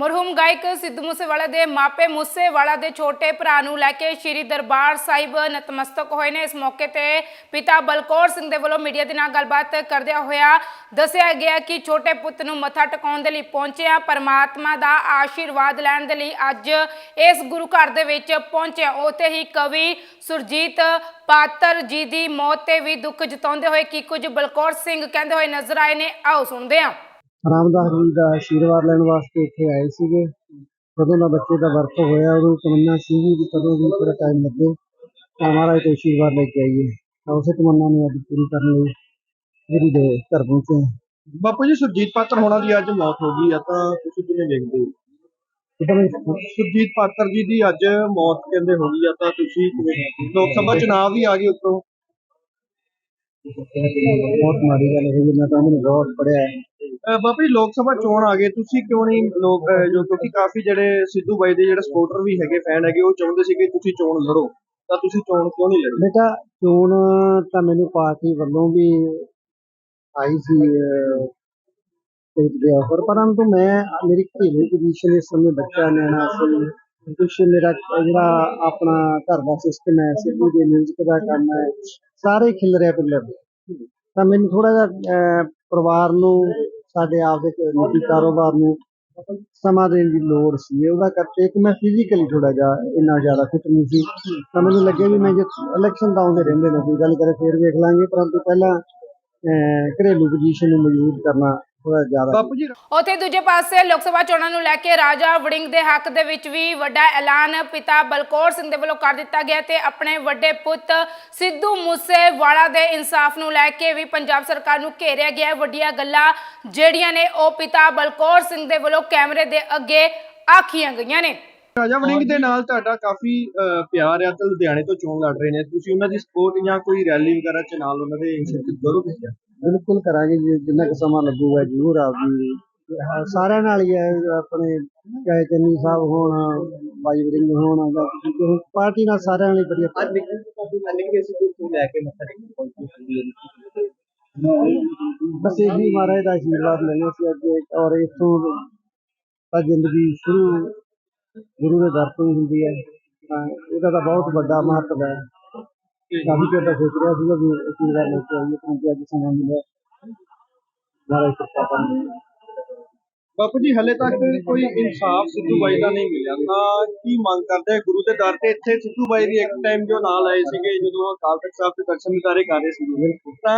ਮਰਹੂਮ ਗਾਇਕ ਸਿੱਧੂ ਮੂਸੇਵਾਲਾ ਦੇ ਮਾਪੇ ਮੂਸੇਵਾਲਾ ਦੇ ਛੋਟੇ ਭਰਾ ਨੂੰ ਲੈ ਕੇ ਸ਼੍ਰੀ ਦਰਬਾਰ ਸਾਹਿਬ ਨਤਮਸਤਕ ਹੋਏ ਨੇ। ਇਸ ਮੌਕੇ ਤੇ ਪਿਤਾ ਬਲਕੌਰ ਸਿੰਘ ਦੇ ਵੱਲੋਂ ਮੀਡੀਆ ਦੇ ਨਾਲ ਗੱਲਬਾਤ ਕਰਦਿਆਂ ਹੋਇਆ ਦੱਸਿਆ ਗਿਆ ਕਿ ਛੋਟੇ ਪੁੱਤ ਨੂੰ ਮੱਥਾ ਟਿਕਾਉਣ ਦੇ ਲਈ ਪਹੁੰਚਿਆ। ਪਰਮਾਤਮਾ ਦਾ ਆਸ਼ੀਰਵਾਦ ਲੈਣ ਦੇ ਲਈ ਅੱਜ ਇਸ ਗੁਰੂ ਘਰ ਦੇ ਵਿੱਚ ਪਹੁੰਚਿਆ। ਉੱਥੇ ਹੀ ਕਵੀ ਸੁਰਜੀਤ ਪਾਤਰ ਜੀ ਦੀ ਮੌਤ ਤੇ ਵੀ ਦੁੱਖ ਜਤਾਉਂਦੇ ਹੋਏ ਕੀ ਕੁਝ ਬਲਕੌਰ ਸਿੰਘ ਕਹਿੰਦੇ ਹੋਏ ਨਜ਼ਰ ਆਏ ਨੇ। ਆਓ ਸੁਣਦੇ ਹਾਂ। ਰਾਮਦਾਸ ਜੀ ਦਾ ਆਸ਼ੀਰਵਾਦ ਲੈਣ ਵਾਸਤੇ ਇੱਥੇ ਆਏ ਸੀਗੇ। ਕਦੋਂ ਦਾ ਬੱਚੇ ਦਾ ਵਰਤ ਹੋਇਆ ਉਦੋਂ ਤਮੰਨਾ ਸੀਗੀ ਵੀ ਕਦੋਂ ਵੀ ਥੋੜਾ ਟਾਈਮ ਲੱਗੇ ਤਾਂ ਮਹਾਰਾਜ ਤੋਂ ਆਸ਼ੀਰਵਾਦ ਲੈ ਕੇ ਆਈਏ। ਤਾਂ ਉਸੇ ਤਮੰਨਾ ਨੂੰ ਅੱਜ ਪੂਰੀ ਕਰਨ ਲਈ ਜਿਹੜੀ ਦੇ ਘਰ ਪਹੁੰਚੇ। ਬਾਪੂ ਜੀ ਸੁਰਜੀਤ ਪਾਤਰ ਹੋਣਾ ਦੀ ਅੱਜ ਮੌਤ ਹੋ ਗਈ ਆ ਤਾਂ ਤੁਸੀਂ ਕਿਵੇਂ ਵੇਖਦੇ ਹੋ? ਸੁਰਜੀਤ ਪਾਤਰ ਜੀ ਦੀ ਅੱਜ ਮੌਤ ਕਹਿੰਦੇ ਹੋ ਗਈ ਆ ਤਾਂ ਤੁਸੀਂ? ਲੋਕ ਸਭਾ ਚੁਣਾਵ ਵੀ ਆ ਗਏ ਉੱਤੋਂ। ਬਹੁਤ ਮਾੜੀ ਗੱਲ ਹੋਈ ਮੈਂ ਤਾਂ ਉਹਨੂੰ ਬਹੁਤ ਪੜਿਆ ਬਾਪੂ ਜੀ ਲੋਕ ਸਭਾ ਚੋਣ ਆ ਗਏ। ਤੁਸੀਂ ਕਿਉਂ ਨਹੀਂ ਲੋਕ ਅਹ ਜੋ ਕਿਉਂਕਿ ਕਾਫੀ ਜਿਹੜੇ ਸਿੱਧੂ ਬਾਈ ਦੇ ਜਿਹੜੇ ਸਪੋਰਟਰ ਵੀ ਹੈਗੇ ਫੈਨ ਹੈਗੇ ਉਹ ਚਾਹੁੰਦੇ ਸੀ ਕਿ ਤੁਸੀਂ ਚੋਣ ਲੜੋ। ਤਾਂ ਤੁਸੀਂ ਚੋਣ ਕਿਉਂ ਨਹੀਂ ਲੜੀ? ਬੇਟਾ ਚੋਣ ਤਾਂ ਮੈਨੂੰ ਪਾਰਟੀ ਵੱਲੋਂ ਵੀ ਆਈ ਸੀ ਤੇ ਆਫਰ ਪਰੰਤੂ ਮੈਂ ਮੇਰੀ ਘਰੇਲੂ ਪੋਜੀਸ਼ਨ ਇਸ ਸਮੇਂ ਬੱਚਾ ਨਿਆਣਾ ਸੀ ਕੁਛ ਮੇਰਾ ਜਿਹੜਾ ਆਪਣਾ ਘਰ ਦਾ ਸਿਸਟਮ ਹੈ ਸਿੱਧੂ ਦੇ ਮਿਊਜ਼ਿਕ ਦਾ ਕੰਮ ਹੈ ਸਾਰੇ ਖਿਲ ਰਿਹਾ ਪਿੱਲਰ ਤਾਂ ਮੈਨੂੰ ਥੋੜਾ ਜਿਹਾ ਅਹ, ਪਰਿਵਾਰ ਨੂੰ ਸਾਡੇ ਆਪ ਦੇ ਨਿੱਜੀ ਕਾਰੋਬਾਰ ਨੂੰ ਸਮਾਂ ਦੇਣ ਦੀ ਲੋੜ ਸੀ। ਉਹਦਾ ਕਰਕੇ ਇੱਕ ਮੈਂ ਫਿਜ਼ੀਕਲੀ ਥੋੜਾ ਜਿਹਾ ਇੰਨਾ ਜ਼ਿਆਦਾ ਫਿਟ ਨਹੀਂ ਸੀ। ਤਾਂ ਮੈਨੂੰ ਲੱਗਿਆ ਵੀ ਮੈਂ ਜੇ ਇਲੈਕਸ਼ਨ ਤਾਂ ਆਉਂਦੇ ਰਹਿੰਦੇ ਨੇ ਕੋਈ ਗੱਲ ਕਰੇ ਫੇਰ ਵੇਖ ਲਾਂਗੇ। ਪਰੰਤੂ ਪਹਿਲਾਂ ਅਹ, ਘਰੇਲੂ ਪੋਜੀਸ਼ਨ ਨੂੰ ਮਜ਼ਬੂਤ ਕਰਨਾ ਥੋੜਾ ਜ਼ਿਆਦਾ ਬਾਪੂ ਜੀ ਉੱਥੇ ਦੂਜੇ ਪਾਸੇ ਲੋਕ ਸਭਾ ਚੋਣਾਂ ਨੂੰ ਲੈ ਕੇ ਰਾਜਾ ਵੜਿੰਗ ਦੇ ਹੱਕ ਦੇ ਵਿੱਚ ਵੀ ਵੱਡਾ ਐਲਾਨ ਪਿਤਾ ਬਲਕੌਰ ਸਿੰਘ ਦੇ ਵੱਲੋਂ ਕਰ ਦਿੱਤਾ ਗਿਆ ਤੇ ਆਪਣੇ ਵੱਡੇ ਪੁੱਤ ਸਿੱਧੂ ਮੂਸੇਵਾਲਾ ਦੇ ਇਨਸਾਫ ਨੂੰ ਲੈ ਕੇ ਵੀ ਪੰਜਾਬ ਸਰਕਾਰ ਨੂੰ ਘੇਰਿਆ ਗਿਆ। ਵੱਡੀਆਂ ਗੱਲਾਂ ਜਿਹੜੀਆਂ ਨੇ ਉਹ ਪਿਤਾ ਬਲਕੌਰ ਸਿੰਘ ਦੇ ਵੱਲੋਂ ਕੈਮਰੇ ਦੇ ਅੱਗੇ ਆਖੀਆਂ ਗਈਆਂ ਨੇ ਰਾਜਾ ਵੜਿੰਗ ਦੇ ਨਾਲ ਤੁਹਾਡਾ ਕਾਫੀ ਪਿਆਰ ਆ ਤੇ ਲੁਧਿਆਣੇ ਤੋਂ ਚੋਣ ਲੜ ਰਹੇ ਨੇ ਤੁਸੀਂ ਉਹਨਾਂ ਦੀ ਸਪੋਰਟ ਜਾਂ ਕੋਈ ਰੈਲੀ ਵਗੈਰਾ ਚ ਨਾਲ ਉਹਨਾਂ ਦੇ ਸ਼ਿਰਕਤ ਕਰੋਗੇ? ਬਿਲਕੁਲ ਕਰਾਂਗੇ ਜੀ ਜਿੰਨਾ ਕੁ ਸਮਾਂ ਲੱਗੂਗਾ ਜ਼ਰੂਰ ਆਪਦੀ ਹਾਂ, ਸਾਰਿਆਂ ਨਾਲ ਹੀ ਹੈ ਆਪਣੇ ਚਾਹੇ ਚੰਨੀ ਸਾਹਿਬ ਹੋਣ ਬਾਈ ਵਰਿੰਗ ਹੋਣ ਜਾਂ ਕਿਸੇ ਹੋਰ ਪਾਰਟੀ ਨਾਲ ਸਾਰਿਆਂ ਨਾਲ ਹੀ ਵਧੀਆ ਅੱਜ ਨਿਕਲ ਕੇ ਅਸੀਂ ਕੋਈ ਲੈ ਕੇ ਮੱਥਾ ਟੇਕਣ ਪਹੁੰਚੇ ਬਸ ਇਹੀ ਮਹਾਰਾਜ ਦਾ ਆਸ਼ੀਰਵਾਦ ਲੈਣਾ ਸੀ ਅੱਜ ਔਰ ਇਥੋਂ ਤਾਂ ਜ਼ਿੰਦਗੀ ਸ਼ੁਰੂ ਗੁਰੂ ਦੇ ਦਰ ਤੋਂ ਹੀ ਹੁੰਦੀ ਹੈ। ਤਾਂ ਇਹਦਾ ਤਾਂ ਬਹੁਤ ਵੱਡਾ ਮਹੱਤਵ ਹੈ। ਕਾਫੀ ਚਿਰ ਦਾ ਸੋਚ ਰਿਹਾ ਸੀਗਾ ਵੀ ਆਸ਼ੀਰਵਾਦ ਲੈ ਕੇ ਆਈਏ ਕਿਉਂਕਿ ਅੱਜ ਸਮਾਂ ਮਿਲਿਆ ਮਹਾਰਾਜ ਕਿਰਪਾ ਕਰਨ ਬਾਪੂ ਜੀ ਹਲੇ ਤੱਕ ਕੋਈ ਇਨਸਾਫ ਸਿੱਧੂ ਬਾਈ ਦਾ ਨਹੀਂ ਮਿਲਿਆ ਤਾਂ ਕੀ ਮੰਗ ਕਰਦੇ ਆ ਗੁਰੂ ਦੇ ਦਰ ਤੇ ਇੱਥੇ ਸਿੱਧੂ ਬਾਈ ਦੀ ਇੱਕ ਟਾਈਮ ਜੋ ਨਾਲ ਆਏ ਸੀਗੇ ਜਦੋਂ ਅਕਾਲ ਤਖਤ ਸਾਹਿਬ ਦੇ ਦਰਸ਼ਨ ਦਿਦਾਰੇ ਕਰ ਰਹੇ ਸੀਗੇ ਤਾਂ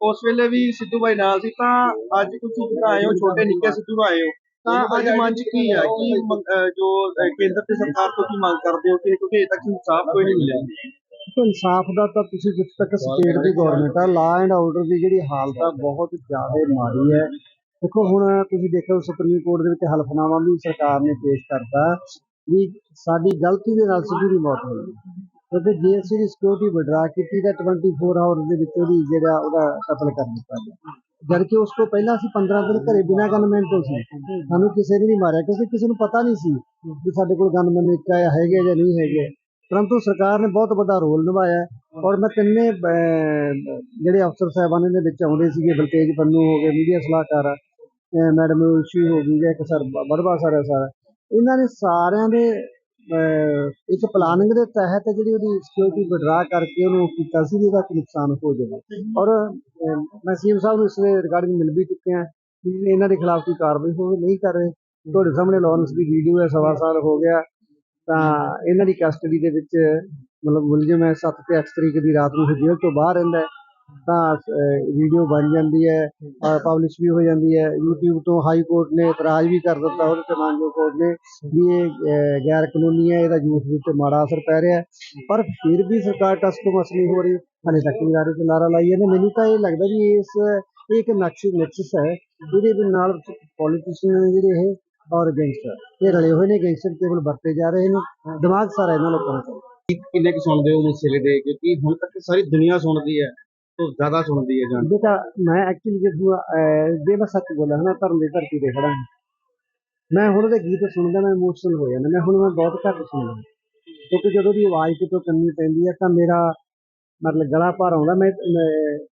ਉਸ ਵੇਲੇ ਵੀ ਸਿੱਧੂ ਬਾਈ ਨਾਲ ਸੀ ਤਾਂ ਅੱਜ ਤੁਸੀਂ ਜਿਹੜਾ ਆਏ ਹੋ ਛੋਟੇ ਨਿੱਕੇ ਸਿੱਧੂ ਆਏ ਹੋ ਤਾਂ ਅੱਜ ਮਨ ਚ ਕੀ ਹੈ ਕੀ ਮੰਗ- ਅਹ ਜੋ ਅਹ ਕੇਂਦਰ ਤੇ ਸਰਕਾਰ ਤੋਂ ਕੀ ਮੰਗ ਕਰਦੇ ਹੋ ਕਿ ਕਿਉਂਕਿ ਅਜੇ ਤੱਕ ਇਨਸਾਫ ਕੋਈ ਨਹੀਂ ਮਿਲਿਆ ਦੇਖੋ ਇਨਸਾਫ ਦਾ ਤਾਂ ਤੁਸੀਂ ਜਿੱਥੇ ਤੱਕ ਸਟੇਟ ਦੀ ਗਵਰਨਮੈਂਟ ਆ ਲਾ ਐਂਡ ਆਰਡਰ ਦੀ ਜਿਹੜੀ ਹਾਲਤ ਆ ਬਹੁਤ ਜ਼ਿਆਦਾ ਮਾੜੀ ਹੈ। ਦੇਖੋ ਹੁਣ ਤੁਸੀਂ ਦੇਖੋ ਸੁਪਰੀਮ ਕੋਰਟ ਦੇ ਵਿੱਚ ਹਲਫਨਾਮਾ ਵੀ ਸਰਕਾਰ ਨੇ ਪੇਸ਼ ਕਰਤਾ ਵੀ ਸਾਡੀ ਗਲਤੀ ਦੇ ਨਾਲ ਸਿੱਧੂ ਦੀ ਮੌਤ ਹੋਈ। ਕਿਉਂਕਿ ਜੇ ਅਸੀਂ ਦੀ ਸਿਕਿਉਰਿਟੀ ਵਿਡਰਾ ਕੀਤੀ ਤਾਂ 24 ਆਵਰ ਦੇ ਵਿੱਚ ਉਹਦੀ ਜਿਹੜਾ ਉਹਦਾ ਕਤਲ ਕਰ ਦਿੱਤਾ ਗਿਆ। ਜਦਕਿ ਉਸ ਤੋਂ ਪਹਿਲਾਂ ਅਸੀਂ 15 ਦਿਨ ਘਰੇ ਬਿਨਾਂ ਗਨਮੈਨ ਤੋਂ ਸੀ। ਸਾਨੂੰ ਕਿਸੇ ਨੇ ਨਹੀਂ ਮਾਰਿਆ ਕਿਉਂਕਿ ਕਿਸੇ ਨੂੰ ਪਤਾ ਨਹੀਂ ਸੀ ਕਿ ਸਾਡੇ ਕੋਲ ਗਨਮੈਨ ਇੱਕ ਆਇਆ ਹੈਗੇ ਜਾਂ ਨਹੀਂ ਹੈਗੇ। ਪਰੰਤੂ ਸਰਕਾਰ ਨੇ ਬਹੁਤ ਵੱਡਾ ਰੋਲ ਨਿਭਾਇਆ ਔਰ ਮੈਂ ਤਿੰਨੇ ਜਿਹੜੇ ਅਫਸਰ ਸਾਹਿਬਾਨ ਦੇ ਵਿੱਚ ਆਉਂਦੇ ਸੀਗੇ ਬਲਤੇਜ ਪੰਨੂ ਹੋ ਗਏ ਮੀਡੀਆ ਸਲਾਹਕਾਰ ਅਹ, ਮੈਡਮ ਉਸ਼ੀ ਹੋ ਗਈ ਜਾਂ ਇੱਕ ਸਰ ਬੜਵਾ ਸਰ। ਹੈ ਇਹਨਾਂ ਨੇ ਸਾਰਿਆਂ ਦੇ ਅਹ, ਇੱਕ ਪਲਾਨਿੰਗ ਦੇ ਤਹਿਤ ਜਿਹੜੀ ਉਹਦੀ ਸਿਕਿਉਰਿਟੀ ਵਿਡਰਾ ਕਰਕੇ ਉਹਨੂੰ ਕੀਤਾ ਸੀ ਵੀ ਇਹਦਾ ਨੁਕਸਾਨ ਹੋ ਜਾਵੇ। ਔਰ ਅਹ, ਮੈਂ ਸੀਐਮ ਸਾਹਿਬ ਨੂੰ ਇਸ ਦੇ ਰਿਗਾਰਡਿੰਗ ਮਿਲ ਵੀ ਚੁੱਕੇ ਹਾਂ ਕਿ ਇਹਨਾਂ ਦੇ ਖਿਲਾਫ ਕੋਈ ਕਾਰਵਾਈ ਹੋਵੇ ਨਹੀਂ ਕਰ ਰਹੇ। ਤੁਹਾਡੇ ਸਾਹਮਣੇ ਲਾਰੈਂਸ ਦੀ ਵੀਡੀਓ ਹੈ ਸਵਾ ਸਾਲ ਹੋ ਗਿਆ। ਤਾਂ ਇਹਨਾਂ ਦੀ ਕਸਟਡੀ ਦੇ ਵਿੱਚ ਮਤਲਬ ਮੁਲਜ਼ਮ ਹੈ 7 ਤੇ 8 ਤਰੀਕ ਦੀ ਰਾਤ ਨੂੰ ਜੇਲ੍ਹ ਤੋਂ ਬਾਹਰ ਰਹਿੰਦਾ ਹੈ। ਤਾਂ ਵੀਡੀਓ ਬਣ ਜਾਂਦੀ ਹੈ ਪਬਲਿਸ਼ ਵੀ ਹੋ ਜਾਂਦੀ ਹੈ। YouTube ਤੋਂ ਹਾਈ ਕੋਰਟ ਨੇ ਇਤਰਾਜ਼ ਵੀ ਕਰ ਦਿੱਤਾ ਉਹਦੇ ਤੇ ਮਾਨਜੋ ਕੋਰਟ ਨੇ ਵੀ ਇਹ ਗੈਰ ਕਾਨੂੰਨੀ ਹੈ ਇਹਦਾ ਯੂਥ ਦੇ ਉੱਤੇ ਮਾੜਾ ਅਸਰ ਪੈ ਰਿਹਾ ਪਰ ਫਿਰ ਵੀ ਸਰਕਾਰ ਟਸ ਤੋਂ ਮਸ ਨਹੀਂ ਹੋ ਰਹੀ। ਹਾਲੇ ਤੱਕ ਵੀ ਨਾਰੇ ਤੇ ਨਾਰਾ ਲਾਈ ਜਾਂਦੇ। ਮੈਨੂੰ ਤਾਂ ਇਹ ਲੱਗਦਾ ਵੀ ਇਸ ਇਹ ਇੱਕ ਨਕਸ਼ ਨਕਸ਼ਸ ਹੈ। ਇਹਦੇ ਦੇ ਨਾਲ ਪੋਲੀਟੀਸ਼ੀਅਨ ਜਿਹੜੇ ਇਹ ਔਰ ਗੈਂਗਸਟਰ ਇਹ ਰਲੇ ਹੋਏ ਨੇ ਗੈਂਗਸਟਰ ਕੇਵਲ ਵਰਤੇ ਜਾ ਰਹੇ ਨੇ। ਦਿਮਾਗ ਸਾਰਾ ਇਹਨਾਂ ਲੋਕਾਂ ਦਾ ਕਿੰਨੇ ਕੁ ਸੁਣਦੇ ਹੋ ਮਸਲੇ ਦੇ? ਕਿਉਂਕਿ ਹੁਣ ਤੱਕ ਸਾਰੀ ਦੁਨੀਆ ਸੁਣਦੀ ਹੈ ਤੋਂ ਜ਼ਿਆਦਾ ਸੁਣਦੀ ਹੈ ਜਾਨ ਬੇਟਾ ਮੈਂ ਐਕਚੁਅਲੀ ਜਦੋਂ ਜੇ ਮੈਂ ਸੱਚ ਬੋਲਾਂ ਹਨਾ ਧਰਮ ਦੀ ਧਰਤੀ ਤੇ ਖੜਾ। ਮੈਂ ਹੁਣ ਉਹਦੇ ਗੀਤ ਸੁਣਦਾ ਮੈਂ ਇਮੋਸ਼ਨਲ ਹੋ ਜਾਂਦਾ। ਮੈਂ ਹੁਣ ਮੈਂ ਬਹੁਤ ਘੱਟ ਸੁਣਦਾ ਕਿਉਂਕਿ ਜਦੋਂ ਦੀ ਆਵਾਜ਼ ਕਿਤੋਂ ਕੰਨੀ ਪੈਂਦੀ ਹੈ ਤਾਂ ਮੇਰਾ ਮਤਲਬ ਗਲਾ ਭਰ ਆਉਂਦਾ। ਮੈਂ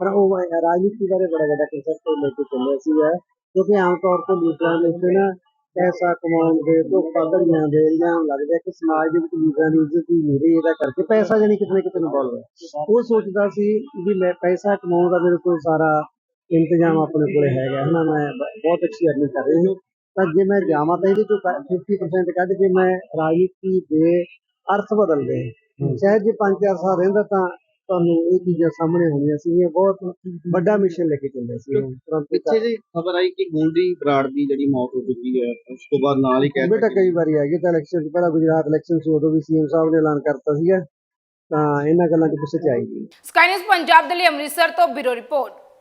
ਪਰ ਉਹ ਰਾਜਨੀਤੀ ਬਾਰੇ ਬੜਾ ਵੱਡਾ ਕਨਸੈਪਟ ਲੈ ਕੇ ਚੱਲਿਆ ਸੀਗਾ। ਕਿਉਂਕਿ ਆਮ ਤੌਰ ਤੇ ਲੀਡਰਾਂ ਦੇ ਉੱਤੇ ਨਾ ਪੈਸਾ ਕਮਾਉਣ ਦੇ ਤੋਂ ਪਦੜੀਆਂ ਦੇ ਨੂੰ ਲੱਗਦਾ ਕਿ ਸਮਾਜ ਦੇ ਵਿੱਚ ਲੀਡਰਾਂ ਦੀ ਇੱਜ਼ਤ ਹੀ ਨਹੀਂ ਰਹੀ। ਇਹਦਾ ਕਰਕੇ ਪੈਸਾ ਜਾਨੀ ਕਿਤੇ ਨਾ ਕਿਤੇ ਇਨਵੋਲਵ ਹੈ। ਉਹ ਸੋਚਦਾ ਸੀ ਵੀ ਮੈਂ ਪੈਸਾ ਕਮਾਉਣ ਦਾ ਮੇਰੇ ਕੋਲ ਸਾਰਾ ਇੰਤਜ਼ਾਮ ਆਪਣੇ ਕੋਲੇ ਹੈਗਾ। ਹਨਾ ਮੈਂ ਬਹੁਤ ਅੱਛੀ ਅਰਨਿੰਗ ਕਰ ਰਹੀ ਹਾਂ। ਤਾਂ ਜੇ ਮੈਂ ਜਾਵਾਂ ਤਾਂ ਇਹਦੇ ਚੋਂ 50% ਕੱਢ ਕੇ ਮੈਂ ਰਾਜਨੀਤੀ ਦੇ ਅਰਥ ਬਦਲਦੇ ਸ਼ਾਇਦ ਜੇ 5-4 ਸਾਲ ਰਹਿੰਦਾ ਤਾਂ ਤੁਹਾਨੂੰ ਇਹ ਚੀਜ਼ਾਂ ਸਾਹਮਣੇ ਆਉਣੀਆਂ ਸੀਗੀਆਂ ਬਹੁਤ ਵੱਡਾ ਮਿਸ਼ਨ ਲੈ ਕੇ ਚੱਲਿਆ ਸੀ ਪਿੱਛੇ ਜੀ ਖਬਰ ਆਈ ਕਿ ਗੋਲਡੀ ਬਰਾੜ ਦੀ ਜਿਹੜੀ ਮੌਤ ਹੋ ਚੁੱਕੀ ਹੈ ਉਸ ਤੋਂ ਬਾਅਦ ਨਾਲ ਹੀ ਕਹਿ ਬੇਟਾ ਕਈ ਵਾਰੀ ਆ ਗਏ ਤਾਂ ਇਲੈਕਸ਼ਨ ਤੋਂ ਪਹਿਲਾਂ ਗੁਜਰਾਤ ਇਲੈਕਸ਼ਨ ਸੀ ਉਦੋਂ ਵੀ ਸੀਐਮ ਸਾਹਿਬ ਨੇ ਐਲਾਨ ਕਰਤਾ ਸੀਗਾ ਤਾਂ ਇਹਨਾਂ ਗੱਲਾਂ 'ਚ ਕੁਛ ਸੱਚਾਈ ਨਹੀਂ ਸਕਾਈ ਨਿਊਜ਼ ਪੰਜਾਬ ਦੇ ਲਈ ਅੰਮ੍ਰਿਤਸਰ ਤੋਂ ਬਿਊਰੋ ਰਿਪੋਰਟ।